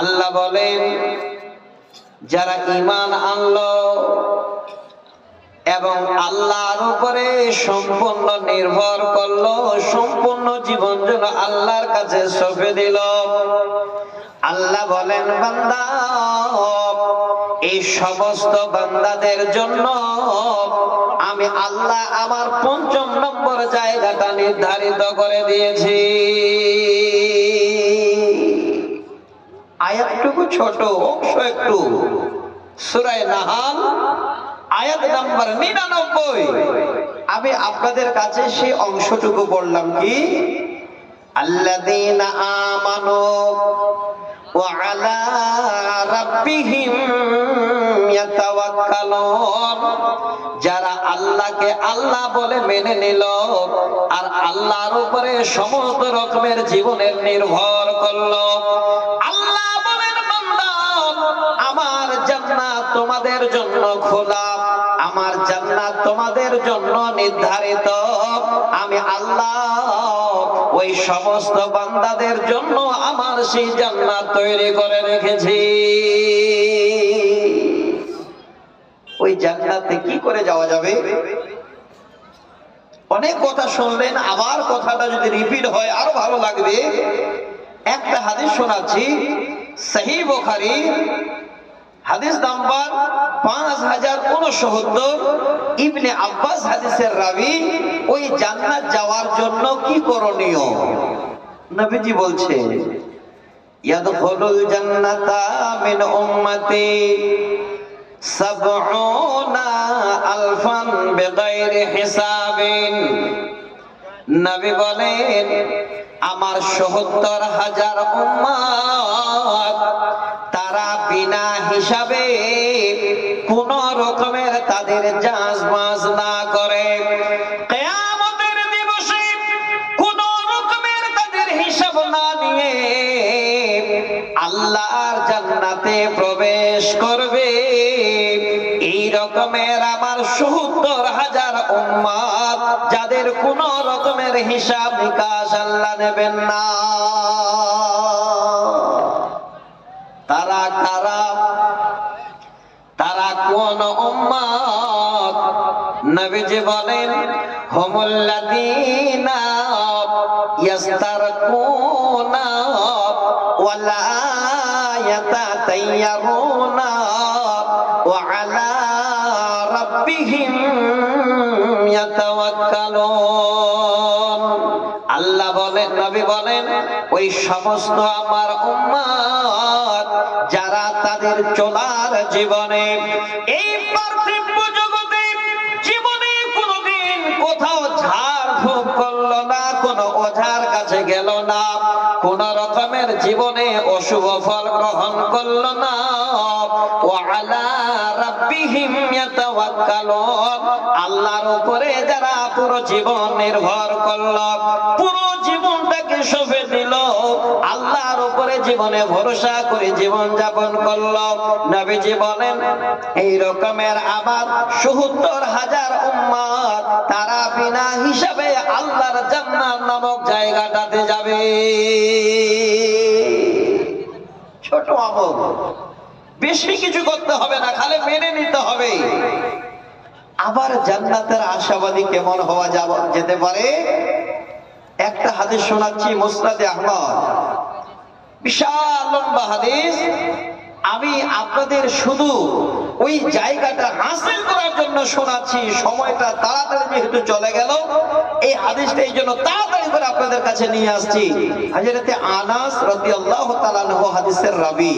আল্লাহ বলেন, যারা ইমান আনলো এবং আল্লাহর উপরে সম্পূর্ণ নির্ভর করল, সম্পূর্ণ জীবন যেন আল্লাহর কাছে সঁপে দিল। আল্লাহ বলেন, বান্দা, এই সমস্ত বান্দাদের জন্য আমি আল্লাহ আমার পঞ্চম নম্বর জায়গাটা নির্ধারিত করে দিয়েছি। ছোট, অংশ একটু। সুরায় নাহাল, আয়াত নাম্বার নিরানব্বই। আমি আপনাদের কাছে সেই অংশটুকু বললাম কি? আল্লাযীনা আমানু রাব্বিহিম যারা আল্লাহকে আল্লাহ বলে মেনে নিল আর আল্লাহর উপরে সমস্ত রকমের জীবনের নির্ভর করল তোমাদের জন্য খোলা, আমার জান্নাত তোমাদের জন্য নির্ধারিত। আমি আল্লাহ, ওই সমস্ত বান্দাদের জন্য আমার সেই জান্নাত তৈরি করে রেখেছি। ওই জান্নাতে কি করে যাওয়া যাবে? অনেক কথা শুনলেন, আবার কথাটা যদি রিপিট হয়, আরও ভালো লাগবে। একটা হাদিস শোনাচ্ছি সহি বোখারি হাদিস নাম্বার পাঁচ হাজার উনসত্তর ইবনে আব্বাস হাদিসের রাবি, ওই জান্নাত যাওয়ার জন্য কি করণীয়? নবীজি বলছে আলফান বলেন, আমার সত্তর হাজার উম্মত হিসাবে কোন রকমের তাদের যাঁচ বাঁচ না করে আল্লাহর জান্নাতে প্রবেশ করবে। এই রকমের আমার সত্তর হাজার উম্মাদ যাদের কোন রকমের হিসাব নিকাশ আল্লাহ নেবেন না তারা কারা তারা কোন উম্মাদ নবীজি বলেন ইয়াতাওয়াক্কালুন। আল্লাহ বলেন, নবী বলেন, ওই সমস্ত আমার উম্মাদ, যারা তাদের চলার জীবনে এই রকমের জীবনে অশুভ ফল গ্রহণ করল না। আল্লাহর উপরে যারা পুরো জীবন নির্ভর করল, পুরো জীবনটাকে সঁপে দিল। আল্লাহর উপরে জীবনে ভরসা করে জীবন যাপন করল। নবীজি বলেন, এই রকমের আবার সত্তর হাজার উম্মাদ, তারা বিনা হিসাবে আল্লাহর জান্নাত নামক জায়গাটাতে যাবে। ছোট আমল বেশি কিছু করতে হবে না, খালি মেনে নিতে হবে। আবার জান্নাতের আশাবাদী কেমন হওয়া যাব যেতে পারে? একটা হাদিস শোনাচ্ছি মুসনাদে আহমদ। বিশাল লম্বা হাদিস। আমি আপনাদের শুধু ওই জায়গাটা হাসিল করার জন্য শোনাচ্ছি, সময়টা তাড়াতাড়ি যেহেতু চলে গেল, এই হাদিসটা এই জন্য তাড়াতাড়ি করে আপনাদের কাছে নিয়ে আসছি। আনাস রাদিয়াল্লাহু তাআলা আনহু হাদিসের রাবি,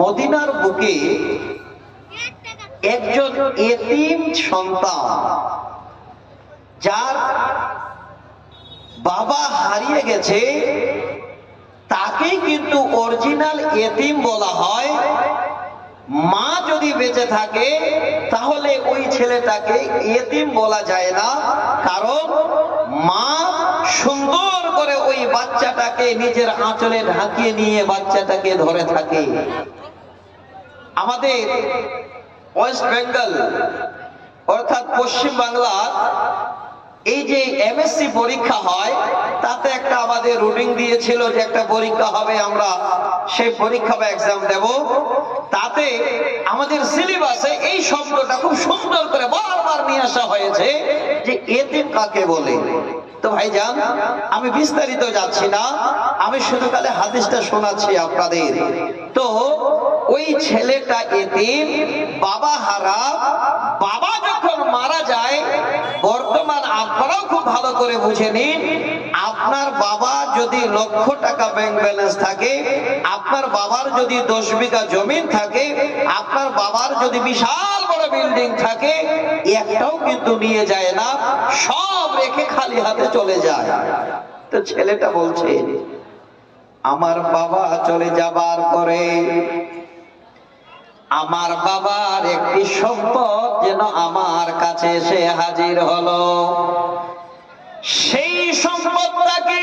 মদিনার বুকে একজন এতিম সন্তান, যার বাবা হারিয়ে গেছে তাকে কিন্তু অরিজিনাল এতিম বলা হয়। মা যদি বেঁচে থাকে, তাহলে ওই ছেলেটাকে এতিম বলা যায় না। কারণ মা সুন্দর করে ওই বাচ্চাটাকে নিজের আঁচলে ঢাকিয়ে নিয়ে বাচ্চাটাকে ধরে থাকে। আমাদের ওয়েস্ট বেঙ্গল, অর্থাৎ পশ্চিম বাংলার এই যে এমএসসি পরীক্ষা হয়, তাতে একটা আমাদের রুটিন দিয়েছিল যে একটা পরীক্ষা হবে, আমরা সেই পরীক্ষা বা এক্সাম দেব। তাতে আমাদের সিলেবাসে এই শব্দটা খুব সুন্দর করে বারবার নিয়ে আসা হয়েছে যে এতে কাকে বলে? তো ভাইজান, আমি বিস্তারিত যাচ্ছি না। আমি শুধু কালে হাদিসটা শোনাচ্ছি আপনাদের। তো ওই ছেলেটা এতিম, বাবা হারা বাবা যখন মারা যায়, বর্তমান আপনারাও খুব ভালো করে বুঝে নিন, আপনার বাবা যদি লক্ষ টাকা ব্যাংক ব্যালেন্স থাকে, আপনার বাবার যদি দশ বিঘা জমিন থাকে, আপনার বাবার যদি বিশাল বড় বিল্ডিং থাকে, একটাও কিন্তু নিয়ে যায় না, সব রেখে খালি হাতে চলে যায়। তো ছেলেটা বলছে, আমার বাবা চলে যাবার পরে আমার বাবার একটি সম্পদ যেন আমার কাছে এসে হাজির হলো। সেই সম্পদটাকে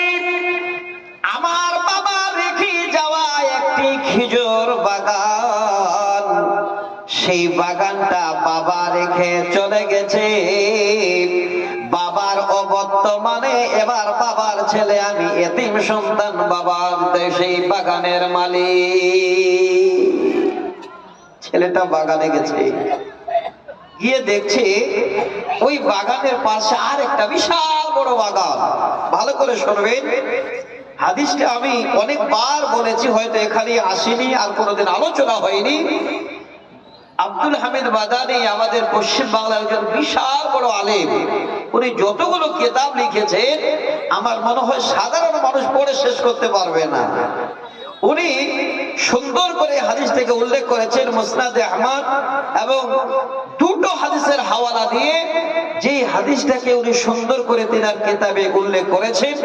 আমার বাবা রেখে যাওয়া একটি খেজুর বাগান? সেই বাগানটা বাবা রেখে চলে গেছে। বাবার অবর্তমানে এবার বাবার ছেলে আমি এতিম সন্তান বাবার সেই বাগানের মালিক। ছেলেটা বাগানে গেছে। গিয়ে দেখছে ওই বাগানের পাশে আর একটা বিশাল বড় বাগান। ভালো করে শুনবেন। হাদিসটা আমি অনেকবার বলেছি, হয়তো এখানে আসিনি আর কোনোদিন আলোচনা হয়নি। আব্দুল হামিদ বাদানি আমাদের পশ্চিম বাংলার একজন বিশাল বড় আলেম। উনি যতগুলো কিতাব লিখেছেন, আমার মনে হয় সাধারণ মানুষ পড়ে শেষ করতে পারবে না। উনি সুন্দর করে হাদিস থেকে উল্লেখ করেছেন মুসনাদে আহমদ এবং দুটো হাদিসের হাওয়ালা দিয়ে যে হাদিসটাকে উনি সুন্দর করে তিনার কিতাবে উল্লেখ করেছেন,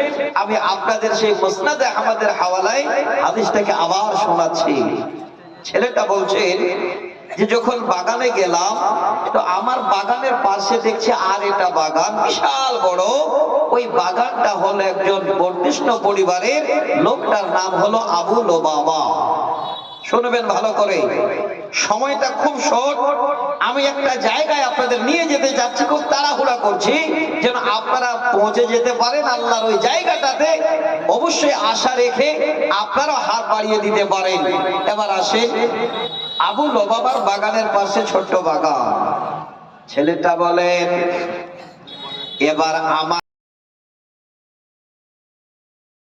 আমি আপনাদের সেই মুসনাদে আহমদের হাওয়ালায় হাদিসটাকে আবার শোনাচ্ছি। ছেলেটা বলছেন যে যখন বাগানে গেলাম, তো আমার বাগানের পাশে দেখছি আর এটা বাগান, বিশাল বড়। ওই বাগানটা হলো একজন বর্ধিষ্ণ পরিবারের লোকটার নাম হলো আবু লোবাবা শুনবেন ভালো করে। সময়টা খুব শর্ট। আমি একটা জায়গায় আপনাদের নিয়ে যেতে যাচ্ছি, খুব তাড়াহুড়া করছি, যেন আপনারা পৌঁছে যেতে পারেন আল্লাহর ওই জায়গাটাতে। অবশ্যই আশা রেখে আপনারাও হাত বাড়িয়ে দিতে পারেন। এবার আসেন। আবু লবাবার বাগানের পাশে ছোট্ট বাগান। ছেলেটা বলেন এবার আমার